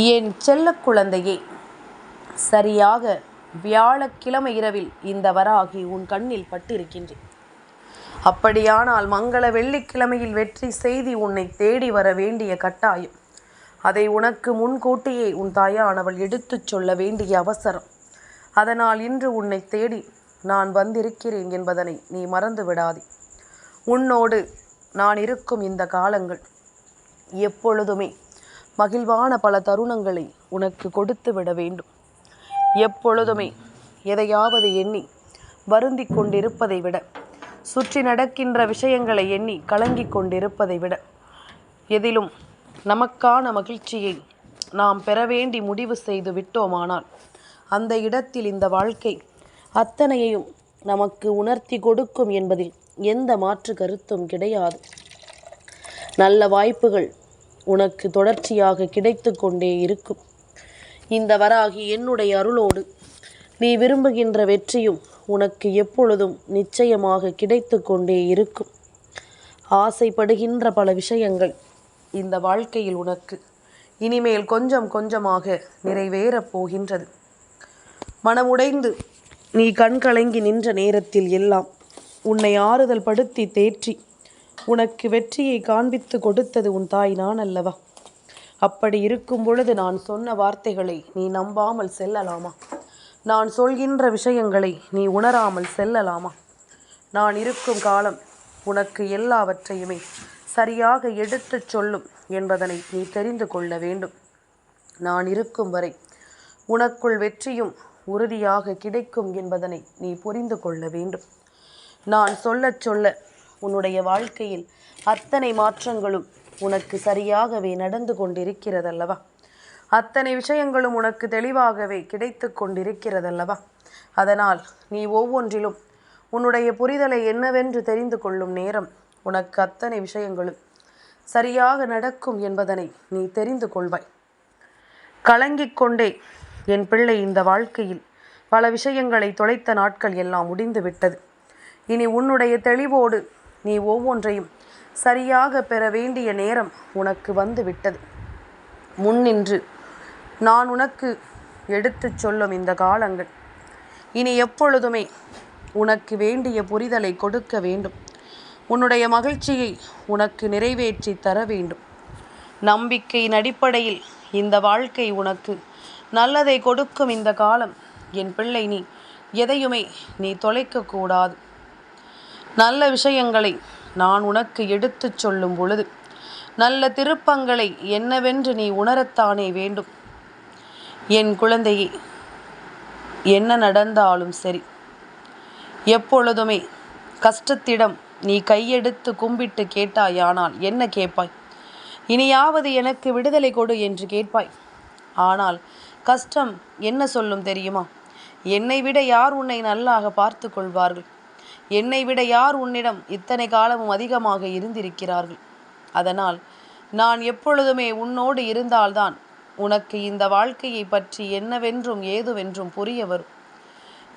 என் செல்ல குழந்தையே சரியாக வியாழக்கிழமை இரவில் இந்த வராகி உன் கண்ணில் பட்டிருக்கின்றேன். அப்படியானால் மங்கள வெள்ளிக்கிழமையில் வெற்றி செய்தி உன்னை தேடி வர வேண்டிய கட்டாயம். அதை உனக்கு முன்கூட்டியே உன் தாயானவள் எடுத்துச் சொல்ல வேண்டிய அவசரம். அதனால் இன்று உன்னை தேடி நான் வந்திருக்கிறேன் என்பதனை நீ மறந்து விடாதே. உன்னோடு நான் இருக்கும் இந்த காலங்கள் எப்பொழுதுமே மகிழ்வான பல தருணங்களை உனக்கு கொடுத்து விட வேண்டும். எப்பொழுதுமே எதையாவது எண்ணி வருந்திக் கொண்டிருப்பதை விட சுற்றி நடக்கின்ற விஷயங்களை எண்ணி கலங்கிக் கொண்டிருப்பதை விட எதிலும் நமக்கான மகிழ்ச்சியை நாம் பெற வேண்டி முடிவு செய்து விட்டோமானால் அந்த இடத்தில் இந்த வாழ்க்கை அத்தனையையும் நமக்கு உணர்த்தி கொடுக்கும் என்பதில் எந்த மாற்று கருத்தும் கிடையாது. நல்ல வாய்ப்புகள் உனக்கு தொடர்ச்சியாக கிடைத்து கொண்டே இருக்கும். இந்த வராகி என்னுடைய அருளோடு. நீ விரும்புகின்ற வெற்றியும் உனக்கு எப்பொழுதும் நிச்சயமாக கிடைத்து கொண்டே இருக்கும். ஆசைப்படுகின்ற பல விஷயங்கள் இந்த வாழ்க்கையில் உனக்கு இனிமேல் கொஞ்சம் கொஞ்சமாக நிறைவேறப் போகின்றது. மனமுடைந்து நீ கண்கலங்கி நின்ற நேரத்தில் எல்லாம் உன்னை ஆறுதல் படுத்தி தேற்றி உனக்கு வெற்றியை காண்பித்து கொடுத்தது உன் தாய் நான் அல்லவா? அப்படி இருக்கும் பொழுது நான் சொன்ன வார்த்தைகளை நீ நம்பாமல் செல்லலாமா? நான் சொல்கின்ற விஷயங்களை நீ உணராமல் செல்லலாமா? நான் இருக்கும் காலம் உனக்கு எல்லாவற்றையுமே சரியாக எடுத்துச் சொல்லும் என்பதனை நீ தெரிந்து கொள்ள வேண்டும். நான் இருக்கும் வரை உனக்குள் வெற்றியும் உறுதியாக கிடைக்கும் என்பதனை நீ புரிந்து கொள்ள வேண்டும். நான் சொல்லச் சொல்ல உன்னுடைய வாழ்க்கையில் அத்தனை மாற்றங்களும் உனக்கு சரியாகவே நடந்து கொண்டிருக்கிறதல்லவா? அத்தனை விஷயங்களும் உனக்கு தெளிவாகவே கிடைத்து கொண்டிருக்கிறதல்லவா? அதனால் நீ ஒவ்வொன்றிலும் உன்னுடைய புரிதலை என்னவென்று தெரிந்து கொள்ளும் நேரம் உனக்கு அத்தனை விஷயங்களும் சரியாக நடக்கும் என்பதனை நீ தெரிந்து கொள்வாய். கலங்கிக் கொண்டே என் பிள்ளை இந்த வாழ்க்கையில் பல விஷயங்களை தொலைத்த நாட்கள் எல்லாம் முடிந்து விட்டது. இனி உன்னுடைய தெளிவோடு நீ ஒவ்வொன்றையும் சரியாக பெற வேண்டிய நேரம் உனக்கு வந்து விட்டது முன்னின்று நான் உனக்கு எடுத்துச் சொல்லும் இந்த காலங்கள். இனி எப்பொழுதுமே உனக்கு வேண்டிய புரிதலை கொடுக்க வேண்டும். உன்னுடைய மகிழ்ச்சியை உனக்கு நிறைவேற்றி தர வேண்டும். நம்பிக்கையின் அடிப்படையில் இந்த வாழ்க்கை உனக்கு நல்லதை கொடுக்கும் இந்த காலம். என் பிள்ளை நீ எதையுமே நீ தொலைக்கக்கூடாது. நல்ல விஷயங்களை நான் உனக்கு எடுத்துச் சொல்லும் பொழுது நல்ல திருப்பங்களை என்னவென்று நீ உணரத்தானே வேண்டும்? என் குழந்தையே என்ன நடந்தாலும் சரி எப்பொழுதுமே கஷ்டத்திடம் நீ கையெடுத்து கும்பிட்டு கேட்டாயானால் என்ன கேட்பாய்? இனியாவது எனக்கு விடுதலை கொடு என்று கேட்பாய். ஆனால் கஷ்டம் என்ன சொல்லும் தெரியுமா? என்னை விட யார் உன்னை நல்லாக பார்த்து கொள்வார்கள்? என்னை விட யார் உன்னிடம் இத்தனை காலமும் அதிகமாக இருந்திருக்கிறார்கள்? அதனால் நான் எப்பொழுதுமே உன்னோடு இருந்தால்தான் உனக்கு இந்த வாழ்க்கையை பற்றி என்னவென்றும் ஏதுவென்றும் புரிய வரும்.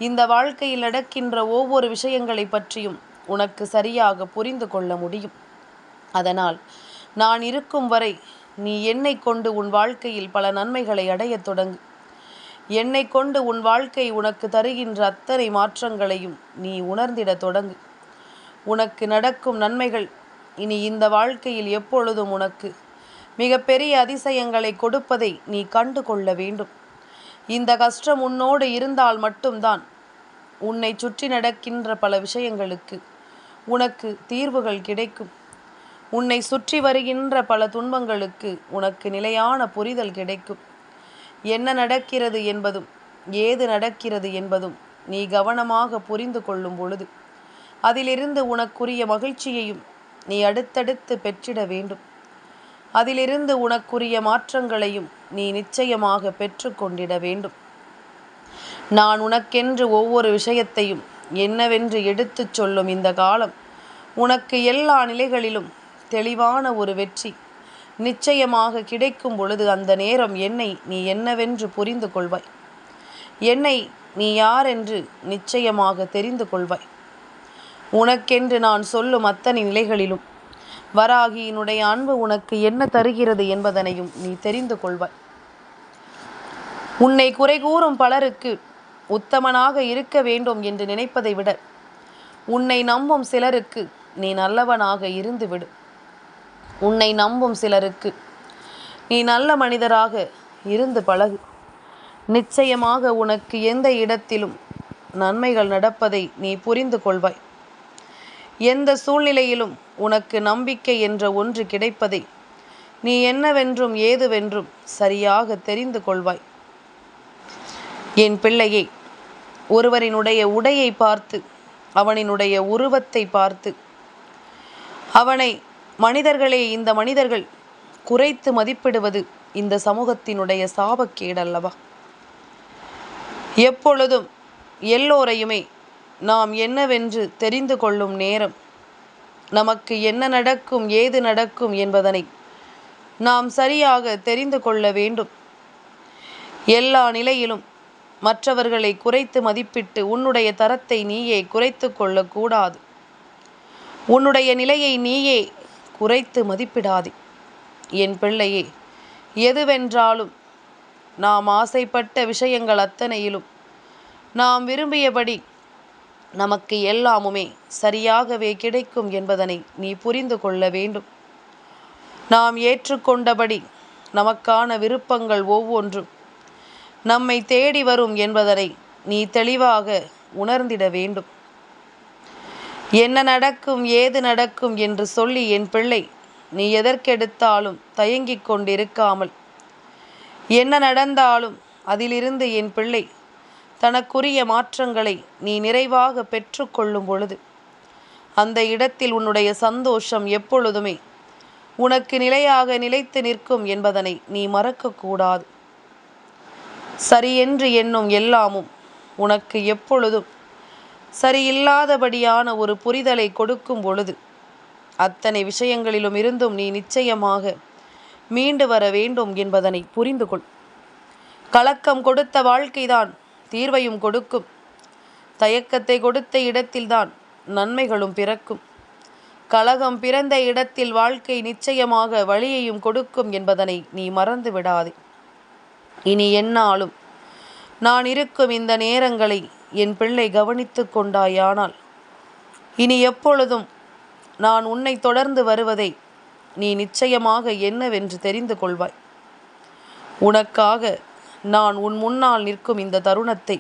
இந்த வாழ்க்கையில் நடக்கின்ற ஒவ்வொரு விஷயங்களை பற்றியும் உனக்கு சரியாக புரிந்து கொள்ள முடியும். அதனால் நான் இருக்கும் வரை நீ என்னை கொண்டு உன் வாழ்க்கையில் பல நன்மைகளை அடையத் தொடங்கு. என்னை கொண்டு உன் வாழ்க்கை உனக்கு தருகின்ற அத்தனை மாற்றங்களையும் நீ உணர்ந்திடத் தொடங்கு. உனக்கு நடக்கும் நன்மைகள் இனி இந்த வாழ்க்கையில் எப்பொழுதும் உனக்கு. மிகப்பெரிய அதிசயங்களை கொடுப்பதை நீ கண்டு கொள்ள வேண்டும். இந்த கஷ்டம் உன்னோடு இருந்தால் மட்டும்தான் உன்னை சுற்றி நடக்கின்ற பல விஷயங்களுக்கு உனக்கு தீர்வுகள் கிடைக்கும். உன்னை சுற்றி வருகின்ற பல துன்பங்களுக்கு உனக்கு நிலையான புரிதல் கிடைக்கும். என்ன நடக்கிறது என்பதும் ஏது நடக்கிறது என்பதும் நீ கவனமாக புரிந்து கொள்ளும் பொழுது அதிலிருந்து உனக்குரிய மகிழ்ச்சியையும் நீ அடுத்தடுத்து பெற்றிட வேண்டும். அதிலிருந்து உனக்குரிய மாற்றங்களையும் நீ நிச்சயமாக பெற்று கொண்டிட வேண்டும். நான் உனக்கென்று ஒவ்வொரு விஷயத்தையும் என்னவென்று எடுத்துச் சொல்லும் இந்த காலம் உனக்கு எல்லா நிலைகளிலும் தெளிவான ஒரு வெற்றி. நிச்சயமாக கிடைக்கும் பொழுது அந்த நேரம் என்னை நீ என்னவென்று புரிந்து கொள்வாய். என்னை நீ யார் என்று நிச்சயமாக தெரிந்து கொள்வாய். உனக்கென்று நான் சொல்லும் அத்தனை நிலைகளிலும் வராகியினுடைய அன்பு உனக்கு என்ன தருகிறது என்பதனையும் நீ தெரிந்து கொள்வாய். உன்னை குறை கூறும் பலருக்கு உத்தமனாக இருக்க வேண்டும் என்று நினைப்பதை விட உன்னை நம்பும் சிலருக்கு நீ நல்லவனாக இருந்துவிடும் உன்னை நம்பும் சிலருக்கு. நீ நல்ல மனிதராக இருந்து பழகு. நிச்சயமாக உனக்கு எந்த இடத்திலும் நன்மைகள் நடப்பதை நீ புரிந்து கொள்வாய். எந்த சூழ்நிலையிலும் உனக்கு நம்பிக்கை என்ற ஒன்று கிடைப்பதை நீ என்னவென்றும் ஏதுவென்றும் சரியாக தெரிந்து கொள்வாய். என் பிள்ளையை ஒருவரினுடைய உடையை பார்த்து அவனினுடைய உருவத்தை பார்த்து அவனை மனிதர்களே இந்த மனிதர்கள் குறைத்து மதிப்பிடுவது இந்த சமூகத்தினுடைய சாபக்கேடல்லவா எப்பொழுதும் எல்லோரையுமே நாம் என்னவென்று தெரிந்து கொள்ளும் நேரம் நமக்கு என்ன நடக்கும் ஏது நடக்கும் என்பதனை நாம் சரியாக தெரிந்து கொள்ள வேண்டும். எல்லா நிலையிலும் மற்றவர்களை குறைத்து மதிப்பிட்டு உன்னுடைய தரத்தை நீயே குறைத்து கொள்ளக்கூடாது. உன்னுடைய நிலையை நீயே குறைத்து மதிப்பிடாதே. என் பிள்ளையே எதுவென்றாலும் நாம் ஆசைப்பட்ட விஷயங்கள் அத்தனையிலும் நாம் விரும்பியபடி நமக்கு எல்லாமுமே சரியாகவே கிடைக்கும் என்பதனை நீ புரிந்து கொள்ள வேண்டும். நாம் ஏற்றுக்கொண்டபடி நமக்கான விருப்பங்கள் ஒவ்வொன்றும் நம்மை தேடி வரும் என்பதனை நீ தெளிவாக உணர்ந்திட வேண்டும். என்ன நடக்கும் ஏது நடக்கும் என்று சொல்லி என் பிள்ளை நீ எதற்கெடுத்தாலும் தயங்கிக் கொண்டிருக்காமல். என்ன நடந்தாலும் அதிலிருந்து என் பிள்ளை தனக்குரிய மாற்றங்களை நீ நிறைவாக பெற்றுக்கொள்ளும் பொழுது அந்த இடத்தில் உன்னுடைய சந்தோஷம் எப்பொழுதுமே உனக்கு நிலையாக நிலைத்து நிற்கும் என்பதனை நீ மறக்கக்கூடாது. சரியென்று எண்ணும் எல்லாமும் உனக்கு எப்பொழுதும் சரியில்லாதபடியான ஒரு புரிதலை கொடுக்கும் பொழுது அத்தனை விஷயங்களிலும் இருந்தும் நீ நிச்சயமாக மீண்டு வர வேண்டும் என்பதனை புரிந்து கொள். கலக்கம் கொடுத்த வாழ்க்கைதான் தீர்வையும் கொடுக்கும். தயக்கத்தை கொடுத்த இடத்தில்தான் நன்மைகளும் பிறக்கும். கலகம் பிறந்த இடத்தில் வாழ்க்கை நிச்சயமாக வழியையும் கொடுக்கும் என்பதனை நீ மறந்து விடாதே. இனி என்னாலும் நான் இருக்கும் இந்த நேரங்களை என் பிள்ளை கவனித்து கொண்டாயானால் இனி எப்பொழுதும் நான் உன்னை தொடர்ந்து வருவதை நீ நிச்சயமாக என்னவென்று தெரிந்து கொள்வாய். உனக்காக நான் உன் முன்னால் நிற்கும் இந்த தருணத்தை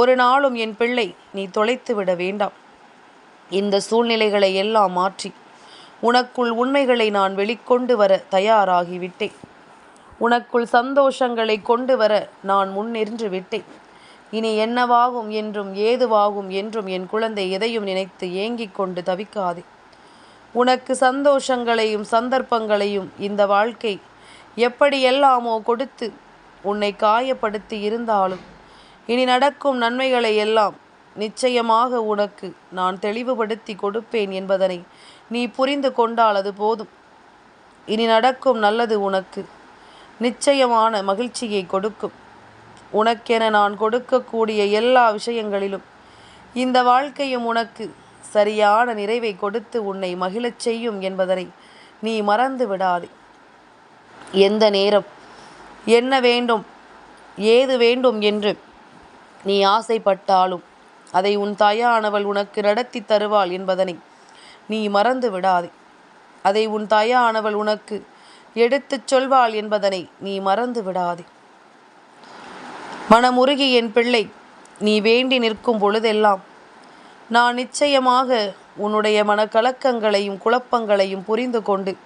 ஒரு நாளும் என் பிள்ளை நீ தொலைத்து விட வேண்டாம். இந்த சூழ்நிலைகளை எல்லாம் மாற்றி உனக்குள் உண்மைகளை நான் வெளிக்கொண்டு வர தயாராகிவிட்டேன். உனக்குள் சந்தோஷங்களை கொண்டு வர நான் முன்னின்று விட்டேன். இனி என்னவாகும் என்றும் ஏதுவாகும் என்றும் என் குழந்தை எதையும் நினைத்து ஏங்கிக் கொண்டு தவிக்காதே. உனக்கு சந்தோஷங்களையும் சந்தர்ப்பங்களையும் இந்த வாழ்க்கை எப்படியெல்லாமோ கொடுத்து உன்னை காயப்படுத்தி இருந்தாலும் இனி நடக்கும் நன்மைகளை எல்லாம் நிச்சயமாக உனக்கு நான் தெளிவுபடுத்தி கொடுப்பேன் என்பதனை நீ புரிந்து கொண்டால் அது போதும். இனி நடக்கும் நல்லது உனக்கு நிச்சயமான மகிழ்ச்சியை கொடுக்கும். உனக்கென நான் கொடுக்கக்கூடிய எல்லா விஷயங்களிலும். இந்த வாழ்க்கையும் உனக்கு சரியான நிறைவை கொடுத்து உன்னை மகிழச் செய்யும் என்பதனை நீ மறந்து விடாதே. எந்த நேரம் என்ன வேண்டும் ஏது வேண்டும் என்று நீ ஆசைப்பட்டாலும் அதை உன் தாயானவள் உனக்கு நடத்தி தருவாள் என்பதனை நீ மறந்து விடாதே. அதை உன் தாயானவள் உனக்கு எடுத்துச் சொல்வாள் என்பதனை நீ மறந்து விடாதே. மனமுருகி என் பிள்ளை நீ வேண்டி நிற்கும் பொழுதெல்லாம் நான் நிச்சயமாக உன்னுடைய மனக்கலக்கங்களையும் குழப்பங்களையும் புரிந்து கொண்டு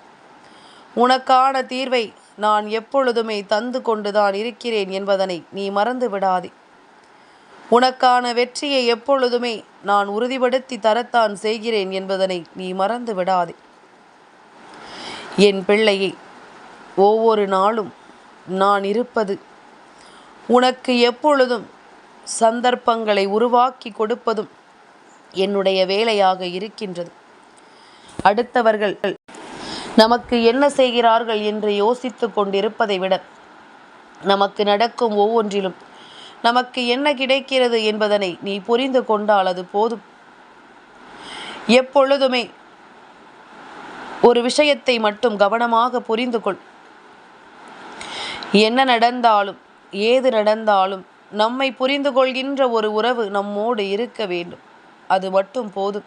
உனக்கான தீர்வை நான் எப்பொழுதுமே தந்து கொண்டுதான் இருக்கிறேன் என்பதனை நீ மறந்து விடாதே. உனக்கான வெற்றியை எப்பொழுதுமே நான் உறுதிப்படுத்தி தரத்தான் செய்கிறேன் என்பதனை நீ மறந்து விடாதே. என் பிள்ளையை ஒவ்வொரு நாளும் நான் இருப்பது உனக்கு எப்பொழுதும் சந்தர்ப்பங்களை உருவாக்கி கொடுப்பதும் என்னுடைய வேலையாக இருக்கின்றது. அடுத்தவர்கள் நமக்கு என்ன செய்கிறார்கள் என்று யோசித்து கொண்டிருப்பதை விட நமக்கு நடக்கும் ஒவ்வொன்றிலும் நமக்கு என்ன கிடைக்கிறது என்பதனை நீ புரிந்து கொண்டால் அது போதும். எப்பொழுதுமே ஒரு விஷயத்தை மட்டும் கவனமாக புரிந்து கொள். என்ன நடந்தாலும் ஏது நடந்தாலும் நம்மை புரிந்து கொள்கின்ற ஒரு உறவு நம்மோடு இருக்க வேண்டும். அது மட்டும் போதும்.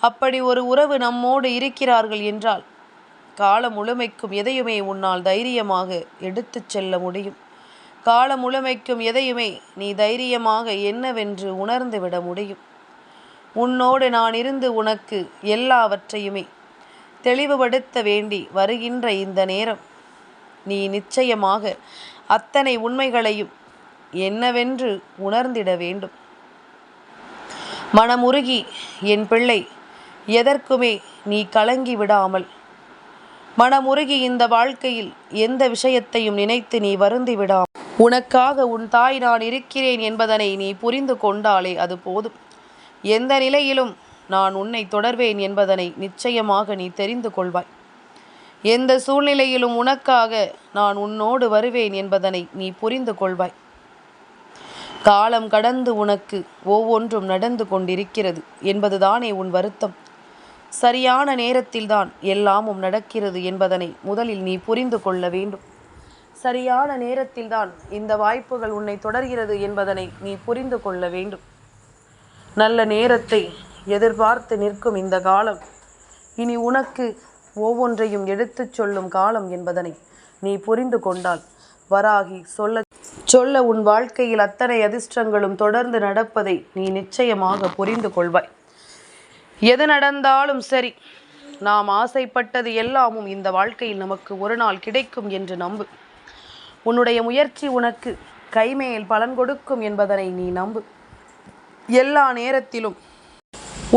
அப்படி ஒரு உறவு நம்மோடு இருக்கிறார்கள் என்றால் காலம் முழுமைக்கும் எதையுமே உன்னால் தைரியமாக எடுத்துச் செல்ல முடியும். காலம் முழுமைக்கும் எதையுமே நீ தைரியமாக என்னவென்று உணர்ந்து விட முடியும். உன்னோடு நான் இருந்து உனக்கு எல்லாவற்றையுமே தெளிவுபடுத்த வேண்டி வருகின்ற இந்த நேரம். நீ நிச்சயமாக அத்தனை உண்மைகளையும் என்னவென்று உணர்ந்திட வேண்டும். மனமுருகி என் பிள்ளை எதற்குமே நீ கலங்கி விடாமல். மனமுருகி இந்த வாழ்க்கையில் எந்த விஷயத்தையும் நினைத்து நீ வருந்தி விடாமல். உனக்காக உன் தாய் நான் இருக்கிறேன் என்பதனை நீ புரிந்து கொண்டாலே அது போதும். எந்த நிலையிலும் நான் உன்னை தொடர்வேன் என்பதனை நிச்சயமாக நீ தெரிந்து கொள்வாய். எந்த சூழ்நிலையிலும் உனக்காக நான் உன்னோடு வருவேன் என்பதனை நீ புரிந்து கொள்வாய். காலம் கடந்து உனக்கு ஒவ்வொன்றும் நடந்து கொண்டிருக்கிறது என்பதுதானே உன் வருத்தம். சரியான நேரத்தில்தான் எல்லாமும் நடக்கிறது என்பதனை முதலில் நீ புரிந்து கொள்ள வேண்டும். சரியான நேரத்தில்தான் இந்த வாய்ப்புகள் உன்னை தொடர்கிறது என்பதனை நீ புரிந்து கொள்ள வேண்டும். நல்ல நேரத்தை எதிர்பார்த்து நிற்கும் இந்த காலம் இனி உனக்கு ஒவ்வொன்றையும் எடுத்துச் சொல்லும் காலம் என்பதனை நீ புரிந்து கொண்டால். வராகி சொல்ல சொல்ல உன் வாழ்க்கையில் அத்தனை அதிர்ஷ்டங்களும் தொடர்ந்து நடப்பதை நீ நிச்சயமாக புரிந்து கொள்வாய். எது நடந்தாலும் சரி நாம் ஆசைப்பட்டது எல்லாமும் இந்த வாழ்க்கையில் நமக்கு ஒரு நாள் கிடைக்கும் என்று நம்பு. உன்னுடைய முயற்சி உனக்கு கைமேல் பலன் கொடுக்கும் என்பதனை நீ நம்பு. எல்லா நேரத்திலும்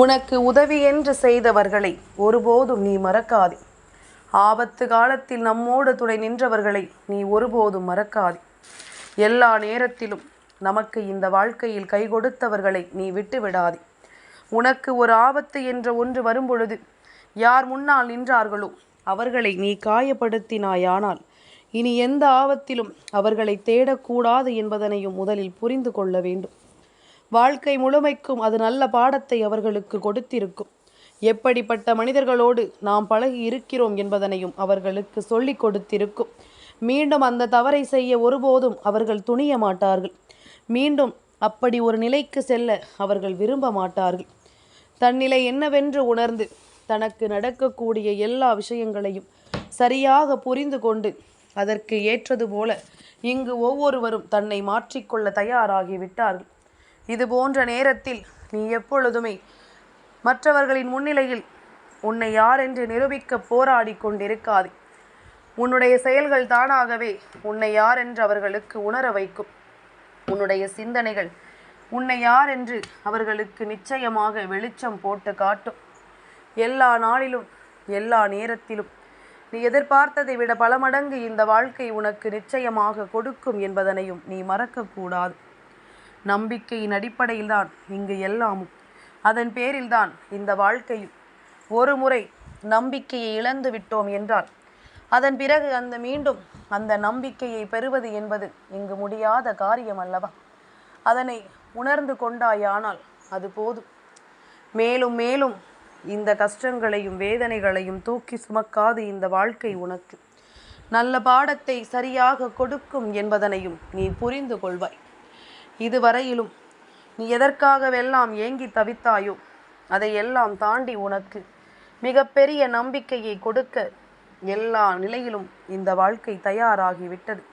உனக்கு உதவி என்று செய்தவர்களை ஒருபோதும் நீ மறக்காதே. ஆபத்து காலத்தில் நம்மோடு துணை நின்றவர்களை நீ ஒருபோதும் மறக்காதே. எல்லா நேரத்திலும் நமக்கு இந்த வாழ்க்கையில் கை கொடுத்தவர்களை நீ விட்டு விடாதே உனக்கு ஒரு ஆபத்து என்ற ஒன்று வரும்பொழுது யார் முன்னால் நின்றார்களோ அவர்களை நீ காயப்படுத்தினாயானால் இனி எந்த ஆபத்திலும் அவர்களை தேடக்கூடாது என்பதனையும் முதலில் புரிந்து கொள்ள வேண்டும். வாழ்க்கை முழுமைக்கும் அது நல்ல பாடத்தை அவர்களுக்கு கொடுத்திருக்கும். எப்படிப்பட்ட மனிதர்களோடு நாம் பழகி இருக்கிறோம் என்பதனையும் அவர்களுக்கு சொல்லிக் கொடுத்திருக்கும். மீண்டும் அந்த தவறை செய்ய ஒருபோதும் அவர்கள் துணிய மாட்டார்கள். மீண்டும் அப்படி ஒரு நிலைக்கு செல்ல அவர்கள் விரும்ப மாட்டார்கள். தன்னிலை என்னவென்று உணர்ந்து தனக்கு நடக்கக்கூடிய எல்லா விஷயங்களையும் சரியாக புரிந்து கொண்டு அதற்கு ஏற்றது போல இங்கு ஒவ்வொருவரும் தன்னை மாற்றிக்கொள்ள தயாராகிவிட்டார்கள் இது போன்ற நேரத்தில் நீ எப்பொழுதுமே மற்றவர்களின் முன்னிலையில் உன்னை யார் என்று நிரூபிக்க போராடி கொண்டிருக்காது. உன்னுடைய செயல்கள் தானாகவே உன்னை யார் என்று அவர்களுக்கு உணர வைக்கும். உன்னுடைய சிந்தனைகள் உன்னை யார் என்று அவர்களுக்கு நிச்சயமாக வெளிச்சம் போட்டு காட்டும். எல்லா நாளிலும் எல்லா நேரத்திலும் நீ எதிர்பார்த்ததை விட பல மடங்கு இந்த வாழ்க்கை உனக்கு நிச்சயமாக கொடுக்கும் என்பதனையும் நீ மறக்கக்கூடாது நம்பிக்கையின் அடிப்படையில்தான் இங்கு எல்லாமும். அதன் பேரில்தான் இந்த வாழ்க்கையில் ஒரு முறை நம்பிக்கையை இழந்து விட்டோம் என்றால் அதன் பிறகு அந்த மீண்டும் அந்த நம்பிக்கையை பெறுவது என்பது இங்கு முடியாத காரியம் அல்லவா? அதனை உணர்ந்து கொண்டாயானால் அது போதும். மேலும் மேலும் இந்த கஷ்டங்களையும் வேதனைகளையும் தூக்கி சுமக்காது இந்த வாழ்க்கை உனக்கு. நல்ல பாடத்தை சரியாக கொடுக்கும் என்பதனையும் நீ புரிந்து கொள்வாய். இதுவரையிலும் நீ எதற்காகவெல்லாம் ஏங்கி தவித்தாயோ அதையெல்லாம் தாண்டி உனக்கு மிகப்பெரிய நம்பிக்கையை கொடுக்க எல்லா நிலையிலும் இந்த வாழ்க்கை தயாராகிவிட்டது.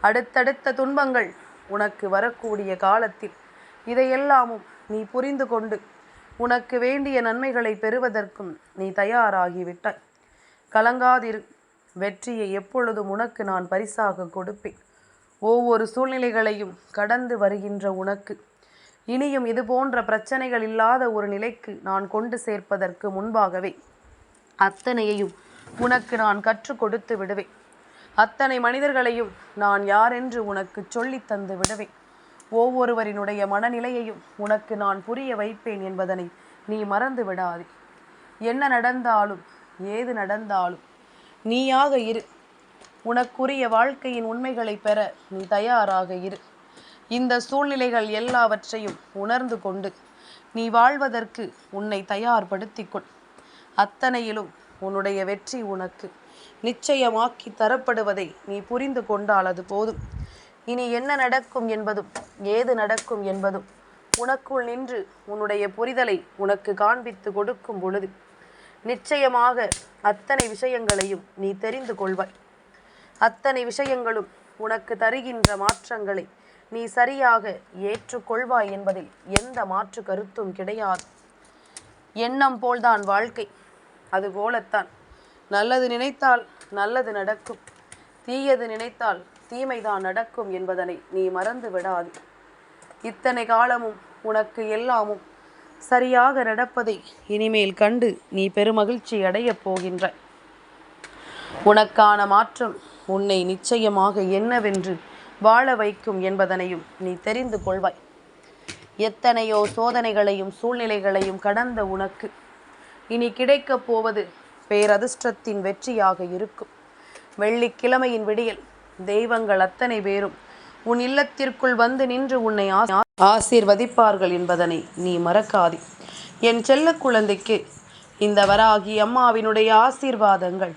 அடுத்தடுத்த துன்பங்கள் உனக்கு வரக்கூடிய காலத்தில் இதையெல்லாமும் நீ புரிந்து கொண்டு உனக்கு வேண்டிய நன்மைகளை பெறுவதற்கும் நீ தயாராகிவிட்டாய். கலங்காதிரு. வெற்றியை எப்பொழுதும் உனக்கு நான் பரிசாக கொடுப்பேன். ஒவ்வொரு சூழ்நிலைகளையும் கடந்து வருகின்ற உனக்கு. இனியும் இது போன்ற பிரச்சனைகள் இல்லாத ஒரு நிலைக்கு நான் கொண்டு சேர்ப்பதற்கு முன்பாகவே அத்தனையையும் உனக்கு நான் கற்றுக் கொடுத்து விடுவேன். அத்தனை மனிதர்களையும் நான் யாரென்று உனக்கு சொல்லித் தந்து விடுவேன். ஒவ்வொருவரினுடைய மனநிலையையும் உனக்கு நான் புரிய வைப்பேன் என்பதனை நீ மறந்து விடாதே. என்ன நடந்தாலும் ஏது நடந்தாலும் நீயாக இரு. உனக்குரிய வாழ்க்கையின் உண்மைகளை பெற நீ தயாராக இரு. இந்த சூழ்நிலைகள் எல்லாவற்றையும் உணர்ந்து கொண்டு நீ வாழ்வதற்கு உன்னை தயார்படுத்திக்கொள் அத்தனையிலும் உன்னுடைய வெற்றி உனக்கு நிச்சயமாக்கி தரப்படுவதை நீ புரிந்து கொண்டால் அது போதும். இனி என்ன நடக்கும் என்பதும் ஏது நடக்கும் என்பதும் உனக்குள் நின்று உன்னுடைய புரிதலை உனக்கு காண்பித்து கொடுக்கும் பொழுது நிச்சயமாக அத்தனை விஷயங்களையும் நீ தெரிந்து கொள்வாய். அத்தனை விஷயங்களும் உனக்கு தருகின்ற மாற்றங்களை நீ சரியாக ஏற்றுக்கொள்வாய் என்பதில் எந்த மாற்று கருத்தும் கிடையாது. எண்ணம் போல்தான் வாழ்க்கை. அதுபோலத்தான் நல்லது நினைத்தால் நல்லது நடக்கும். தீயது நினைத்தால் தீமைதான் நடக்கும் என்பதனை நீ மறந்து விடாது. இத்தனை காலமும் உனக்கு எல்லாமும் சரியாக நடப்பதை இனிமேல் கண்டு நீ பெருமகிழ்ச்சி அடையப் போகின்றாய். உனக்கான மாற்றம் உன்னை நிச்சயமாக என்னவென்று வாழ வைக்கும் என்பதனையும் நீ தெரிந்து கொள்வாய். எத்தனையோ சோதனைகளையும் சூழ்நிலைகளையும் கடந்த உனக்கு. இனி கிடைக்கப் போவது பேரதிர்ஷ்டத்தின் வெற்றியாக இருக்கும். வெள்ளிக்கிழமையின் விடியல் தெய்வங்கள் அத்தனை பேரும் உன் இல்லத்திற்குள் வந்து நின்று உன்னை ஆ- ஆசீர்வதிப்பார்கள் என்பதனை நீ மறக்காதே. என் செல்ல குழந்தைக்கு இந்த வராகி அம்மாவினுடைய ஆசீர்வாதங்கள்